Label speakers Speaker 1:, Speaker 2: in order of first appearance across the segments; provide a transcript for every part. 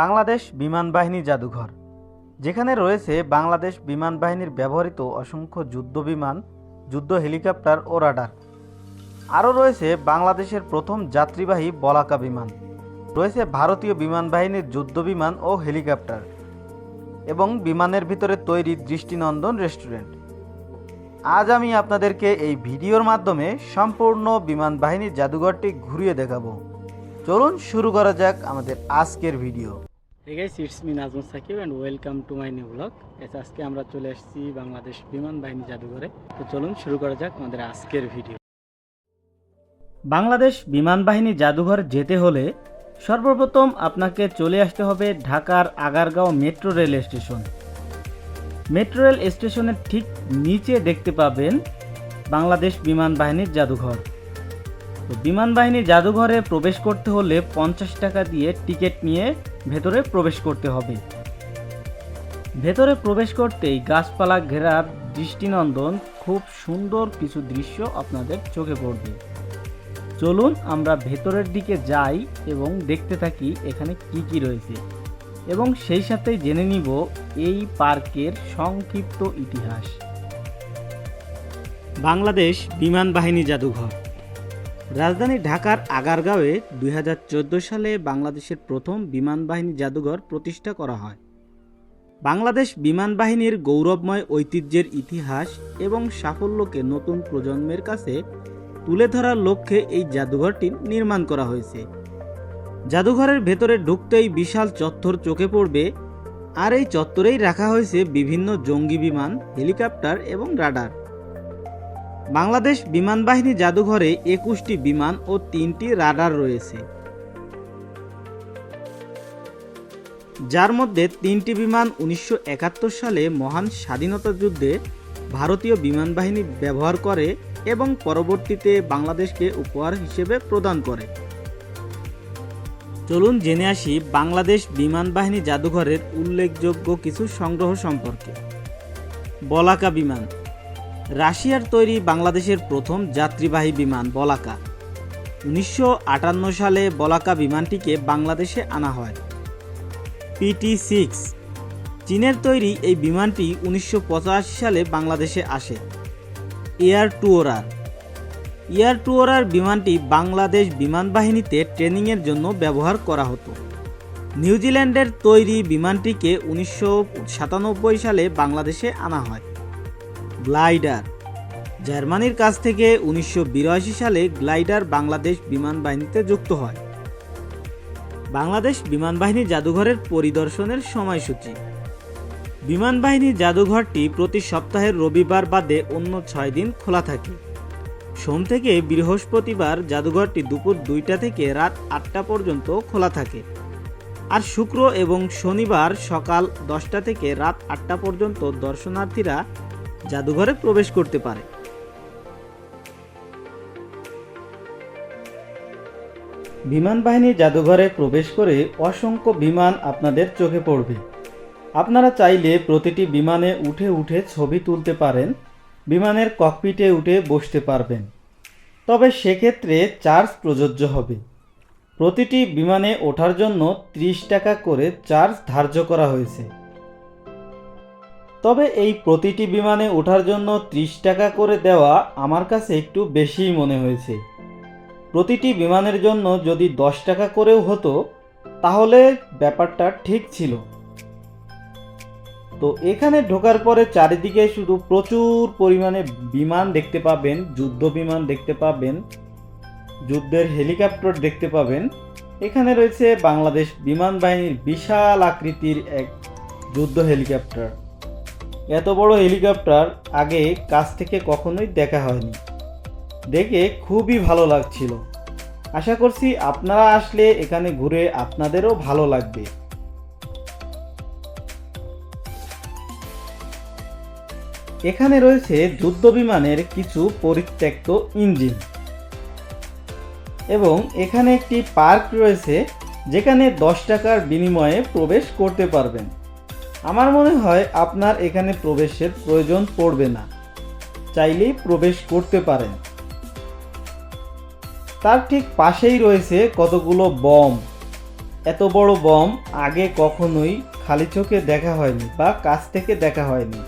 Speaker 1: বাংলাদেশ বিমান বাহিনী জাদুঘর, যেখানে রয়েছে বাংলাদেশ বিমান বাহিনীর ব্যবহৃত অসংখ্য যুদ্ধ বিমান, যুদ্ধ হেলিকপ্টার ও রাডার। আরও রয়েছে বাংলাদেশের প্রথম যাত্রীবাহী বলাকা বিমান, রয়েছে ভারতীয় বিমান বাহিনীর যুদ্ধ বিমান ও হেলিকপ্টার এবং বিমানের ভিতরে তৈরি দৃষ্টিনন্দন রেস্টুরেন্ট। আজ আমি আপনাদেরকে এই ভিডিওর মাধ্যমে সম্পূর্ণ বিমান বাহিনীর জাদুঘরটি ঘুরিয়ে দেখাবো। চলুন শুরু করা যাক আমাদের আজকের video.
Speaker 2: Guys, it's me Nazmut Sakib and welcome to my new vlog. Yes, আজকে আমরা চলে এসেছি বাংলাদেশ বিমান বাহিনী জাদুঘরে। তো চলুন শুরু করা যাক আমাদের আজকের ভিডিও।
Speaker 1: বাংলাদেশ বিমান বাহিনী জাদুঘর যেতে হলে সর্বপ্রথম আপনাকে চলে আসতে হবে ঢাকার Agargaon metro rail station. Metro rail স্টেশনের ঠিক নিচে দেখতে পাবেন বাংলাদেশ বিমান বাহিনীর জাদুঘর। বিমান বাহিনী জাদুঘরে প্রবেশ করতে হলে পঞ্চাশ টাকা দিয়ে টিকিট নিয়ে ভেতরে প্রবেশ করতে হবে। ভেতরে প্রবেশ করতেই গাছপালা ঘেরা দৃষ্টিনন্দন খুব সুন্দর কিছু দৃশ্য আপনাদের চোখে পড়বে। চলুন আমরা ভেতরের দিকে যাই এবং দেখতে থাকি এখানে কি কি রয়েছে। এবং সেই সাথে জেনে নিব এই পার্কের সংক্ষিপ্ত ইতিহাস। বাংলাদেশ বিমান বাহিনী জাদুঘর। রাজধানী ঢাকার আগারগাঁওয়ে দুই হাজার চোদ্দ সালে বাংলাদেশের প্রথম বিমান বাহিনী জাদুঘর প্রতিষ্ঠা করা হয়। বাংলাদেশ বিমান বাহিনীর গৌরবময় ঐতিহ্যের ইতিহাস এবং সাফল্যকে নতুন প্রজন্মের কাছে তুলে ধরার লক্ষ্যে এই জাদুঘরটি নির্মাণ করা হয়েছে। জাদুঘরের ভেতরে ঢুকতেই বিশাল চত্বর চোখে পড়বে, আর এই চত্বরেই রাখা হয়েছে বিভিন্ন জঙ্গি বিমান, হেলিকপ্টার এবং রাডার। বাংলাদেশ বিমান বাহিনী জাদুঘরে একুশটি বিমান ও তিনটি রাডার রয়েছে। যার মধ্যে তিনটি বিমান উনিশশো একাত্তর সালে মহান স্বাধীনতা যুদ্ধে ভারতীয় বিমান বাহিনী ব্যবহার করে এবং পরবর্তীতে বাংলাদেশকে উপহার হিসেবে প্রদান করে। চলুন জেনে আসি বাংলাদেশ বিমান বাহিনী জাদুঘরের উল্লেখযোগ্য কিছু সংগ্রহ সম্পর্কে। বলাকা বিমান রাশিয়ার তৈরি বাংলাদেশের প্রথম যাত্রীবাহী বিমান বলাকা। উনিশশো আটান্ন সালে বলাকা বিমানটিকে বাংলাদেশে আনা হয়। PT six. চীনের তৈরি এই বিমানটি উনিশশো পঁচাশি সালে বাংলাদেশে আসে। এয়ার টুয়োরার। এয়ার টুয়োরার বিমানটি বাংলাদেশ বিমান বাহিনীতে ট্রেনিংয়ের জন্য ব্যবহার করা হতো। নিউজিল্যান্ডের তৈরি বিমানটিকে উনিশশো সাতানব্বই সালে বাংলাদেশে আনা হয়। গ্লাইডার। জার্মানির কাছ থেকে উনিশশো বিরাশি সালে গ্লাইডার বাংলাদেশ বিমান বাহিনীতে যুক্ত হয়। বাংলাদেশ বিমান বাহিনী জাদুঘরের পরিদর্শনের সময়সূচি। বিমান বাহিনী জাদুঘরটি প্রতি সপ্তাহের রবিবার বাদে অন্য ছয় দিন খোলা থাকে। সোম থেকে বৃহস্পতিবার জাদুঘরটি দুপুর দুইটা থেকে রাত আটটা পর্যন্ত খোলা থাকে। আর শুক্র এবং শনিবার সকাল দশটা থেকে রাত আটটা পর্যন্ত দর্শনার্থীরা জাদুঘরে প্রবেশ করতে পারে। বিমান বাহিনী জাদুঘরে প্রবেশ করে অসংখ্য বিমান আপনাদের চোখে পড়বে। আপনারা চাইলে প্রতিটি বিমানে উঠে উঠে ছবি তুলতে পারেন, বিমানের ককপিটে উঠে বসতে পারবেন। তবে সেক্ষেত্রে চার্জ প্রযোজ্য হবে। প্রতিটি বিমানে ওঠার জন্য ত্রিশ টাকা করে চার্জ ধার্য করা হয়েছে। তবে এই প্রতিটি বিমানে ওঠার জন্য ত্রিশ টাকা করে দেওয়া আমার কাছে একটু বেশিই মনে হয়েছে। প্রতিটি বিমানের জন্য যদি দশ টাকা করেও হতো, তাহলে ব্যাপারটা ঠিক ছিল। তো এখানে ঢোকার পরে চারিদিকে শুধু প্রচুর পরিমাণে বিমান দেখতে পাবেন, যুদ্ধ বিমান দেখতে পাবেন, যুদ্ধের হেলিকপ্টার দেখতে পাবেন। এখানে রয়েছে বাংলাদেশ বিমান বাহিনীর বিশাল আকৃতির এক যুদ্ধ হেলিকপ্টার। এত বড় হেলিকপ্টার আগে কাছ থেকে কখনোই দেখা হয়নি। দেখে খুবই ভালো লাগছিল। আশা করছি আপনারা আসলে এখানে ঘুরে আপনাদেরও ভালো লাগবে। এখানে রয়েছে যুদ্ধ বিমানের কিছু পরিত্যক্ত ইঞ্জিন। এবং এখানে একটি পার্ক রয়েছে, যেখানে দশ টাকার বিনিময়ে প্রবেশ করতে পারবেন। আমার মনে হয় আপনার এখানে প্রবেশের প্রয়োজন পড়বে না। চাইলেই প্রবেশ করতে পারেন। তার ঠিক পাশেই রয়েছে কতগুলো বম। এত বড় বম আগে কখনোই খালি চোখে দেখা হয়নি বা কাছ থেকে দেখা হয়নি।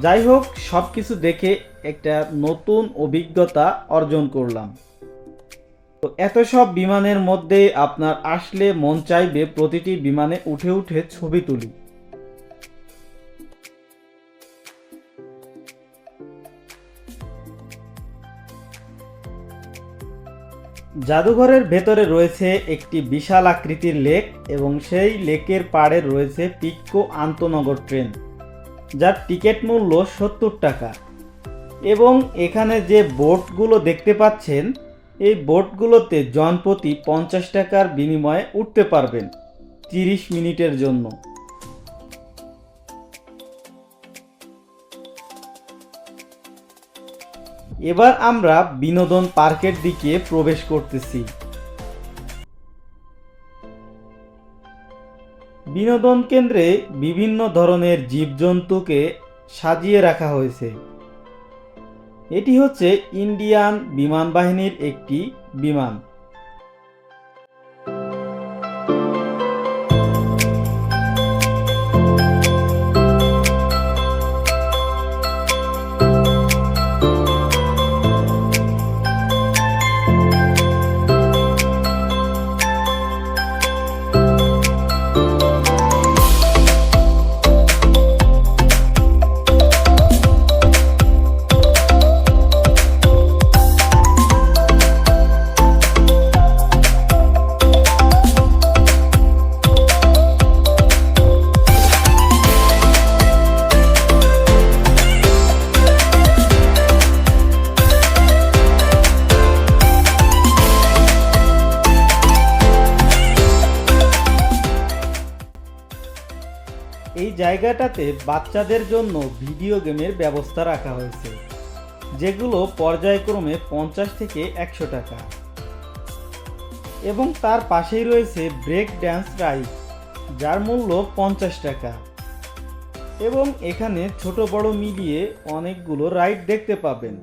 Speaker 1: যাই হোক সব কিছু দেখে একটা নতুন অভিজ্ঞতা অর্জন করলাম। তো এত সব বিমানের মধ্যে আপনার আসলে মন চাইবে প্রতিটি বিমানে উঠে উঠে ছবি তুলি। জাদুঘরের ভেতরে রয়েছে একটি বিশাল আকৃতির লেক এবং সেই লেকের পাড়ে রয়েছে পিক্কো আন্তনগর ট্রেন, যার টিকিট মূল্য সত্তর টাকা। এবং এখানে যে বোটগুলো দেখতে পাচ্ছেন, এই বোটগুলোতে জনপ্রতি পঞ্চাশ টাকার বিনিময়ে উঠতে পারবেন তিরিশ মিনিটের জন্য। এবার আমরা বিনোদন পার্কের দিকে প্রবেশ করতেছি। বিনোদন কেন্দ্রে বিভিন্ন ধরনের জীবজন্তুকে সাজিয়ে রাখা হয়েছে। এটি হচ্ছে ইন্ডিয়ান বিমান বাহিনীর একটি বিমান। জায়গাটাতে বাচ্চাদের জন্য ভিডিও গেমের ব্যবস্থা রাখা হয়েছে, যেগুলো পর্যায়ক্রমে পঞ্চাশ থেকে একশো টাকা। এবং তার পাশেই রয়েছে ব্রেক ড্যান্স রাইড, যার মূল্য পঞ্চাশ টাকা। এবং এখানে ছোট বড় মিলিয়ে অনেকগুলো রাইড দেখতে পাবেন,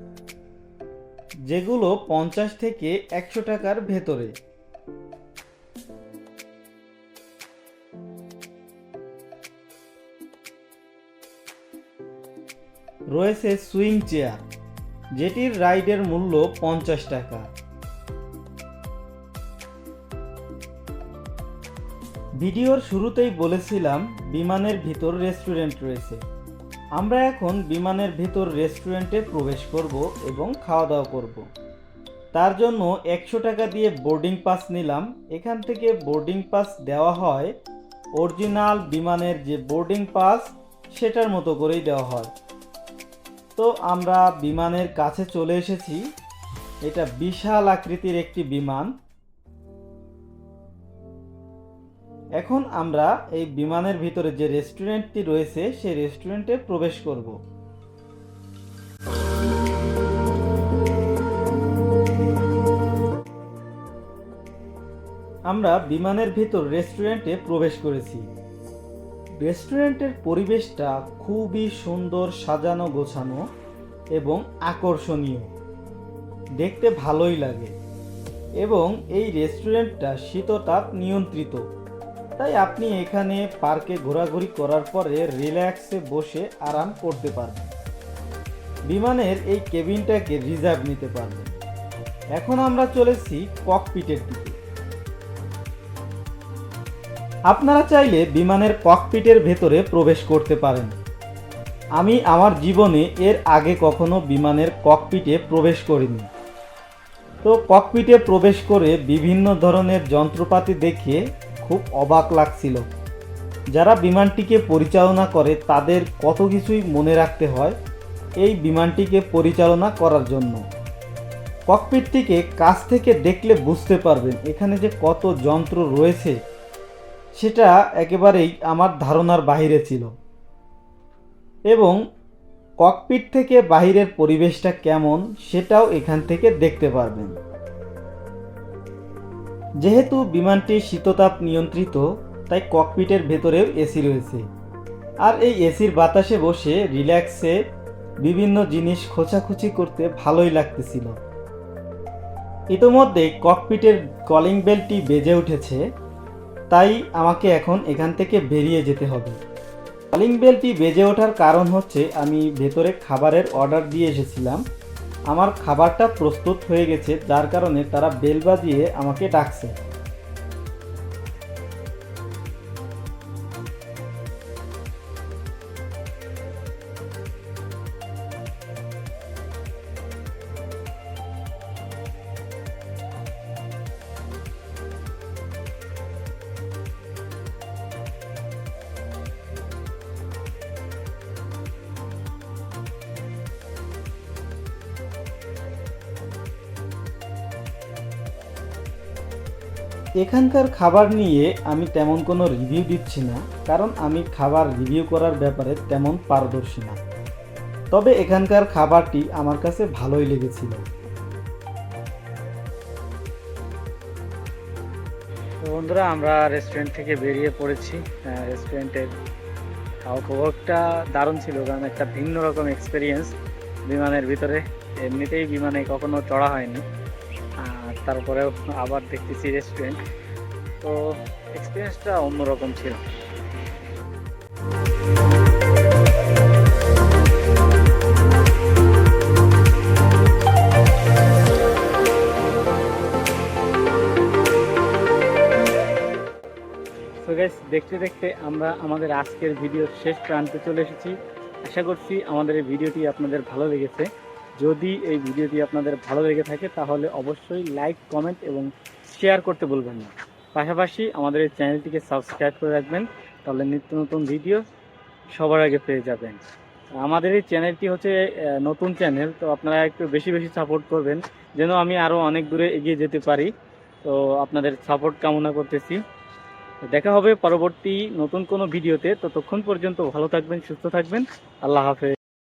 Speaker 1: যেগুলো পঞ্চাশ থেকে একশো টাকার ভেতরে। রয়েছে সুইং চেয়ার, যেটির রাইডের মূল্য পঞ্চাশ টাকা। ভিডিওর শুরুতেই বলেছিলাম, বিমানের ভিতর রেস্টুরেন্ট রয়েছে। আমরা এখন বিমানের ভিতর রেস্টুরেন্টে প্রবেশ করব এবং খাওয়া দাওয়া করব। তার জন্য একশো টাকা দিয়ে বোর্ডিং পাস নিলাম। এখান থেকে বোর্ডিং পাস দেওয়া হয়, অরিজিনাল বিমানের যে বোর্ডিং পাস, সেটার মতো করেই দেওয়া হয়। তো আমরা বিমানের কাছে চলে এসেছি। এটা বিশাল আকৃতির একটি বিমান। এখন আমরা এই বিমানের ভিতরে যে রেস্টুরেন্টটি রয়েছে, সেই রেস্টুরেন্টে প্রবেশ করব। আমরা বিমানের ভিতর রেস্টুরেন্টে প্রবেশ করেছি। রেস্টুরেন্টের পরিবেশটা খুবই সুন্দর সাজানো গোছানো এবং আকর্ষণীয়। দেখতে ভালোই লাগে। এবং এই রেস্টুরেন্টটা শীততাপ নিয়ন্ত্রিত। তাই আপনি এখানে পার্কে ঘোরাঘুরি করার পরে রিল্যাক্সে বসে আরাম করতে পারবেন। বিমানের এই কেবিনটাকে রিজার্ভ নিতে পারবেন। এখন আমরা চলেছি ককপিটের দিকে। আপনারা চাইলে বিমানের ককপিটের ভেতরে প্রবেশ করতে পারেন। আমি আমার জীবনে এর আগে কখনো বিমানের ককপিটে প্রবেশ করিনি। তো ককপিটে প্রবেশ করে বিভিন্ন ধরনের যন্ত্রপাতি দেখে খুব অবাক লাগছিল। যারা বিমানটিকে পরিচালনা করে তাদের কত কিছুই মনে রাখতে হয় এই বিমানটিকে পরিচালনা করার জন্য। ককপিটটিকে কাছ থেকে দেখলে বুঝতে পারবেন এখানে যে কত যন্ত্র রয়েছে। সেটা একেবারেই আমার ধারণার বাইরে ছিল। এবং ককপিট থেকে বাহিরের পরিবেশটা কেমন সেটাও এখান থেকে দেখতে পারবেন। যেহেতু বিমানটি শীততাপ নিয়ন্ত্রিত, তাই ককপিটের ভেতরেও এসি রয়েছে। আর এই এসির বাতাসে বসে রিল্যাক্সে বিভিন্ন জিনিস খোঁচাখুচি করতে ভালোই লাগতেছিল। ইতোমধ্যে ককপিটের কলিং বেলটি বেজে উঠেছে। তাই আমাকে এখন এখান থেকে বেরিয়ে যেতে হবে। কলিং বেলটি বেজে ওঠার কারণ হচ্ছে আমি ভেতরে খাবারের অর্ডার দিয়ে এসেছিলাম। আমার খাবারটা প্রস্তুত হয়ে গেছে, যার কারণে তারা বেল বাজিয়ে আমাকে ডাকছে। এখানকার খাবার নিয়ে আমি তেমন কোনো রিভিউ দিচ্ছি না, কারণ আমি খাবার রিভিউ করার ব্যাপারে তেমন পারদর্শী না। তবে এখানকার খাবারটি আমার কাছে ভালোই লেগেছিল।
Speaker 2: বন্ধুরা, আমরা রেস্টুরেন্ট থেকে বেরিয়ে পড়েছি। রেস্টুরেন্টের খাওয়া খবরটা দারুণ ছিল, কারণ একটা ভিন্ন রকম এক্সপিরিয়েন্স বিমানের ভিতরে। এমনিতেই বিমানে কখনো চড়া হয়নি। তারপরেও আবার দেখতেছি রেস্টুরেন্ট তো এক্সপিরিয়েন্সটা অন্যরকম ছিল। দেখতে দেখতে আমরা আমাদের আজকের ভিডিওর শেষ প্রান্তে চলে এসেছি। আশা করছি আমাদের এই ভিডিওটি আপনাদের ভালো লেগেছে। যদি এই ভিডিওটি আপনাদের ভালো লেগে থাকে, তাহলে অবশ্যই লাইক, কমেন্ট এবং শেয়ার করতে বলবেন না। পাশাপাশি আমাদের এই চ্যানেলটিকে সাবস্ক্রাইব করে রাখবেন, তাহলে নিত্য নতুন ভিডিও সবার আগে পেয়ে যাবেন। আমাদের এই চ্যানেলটি হচ্ছে নতুন চ্যানেল, তো আপনারা একটু বেশি বেশি সাপোর্ট করবেন, যেন আমি আরও অনেক দূরে এগিয়ে যেতে পারি। তো আপনাদের সাপোর্ট কামনা করতেছি। দেখা হবে পরবর্তী নতুন কোনো ভিডিওতে। ততক্ষণ পর্যন্ত ভালো থাকবেন, সুস্থ থাকবেন। আল্লাহ হাফেজ।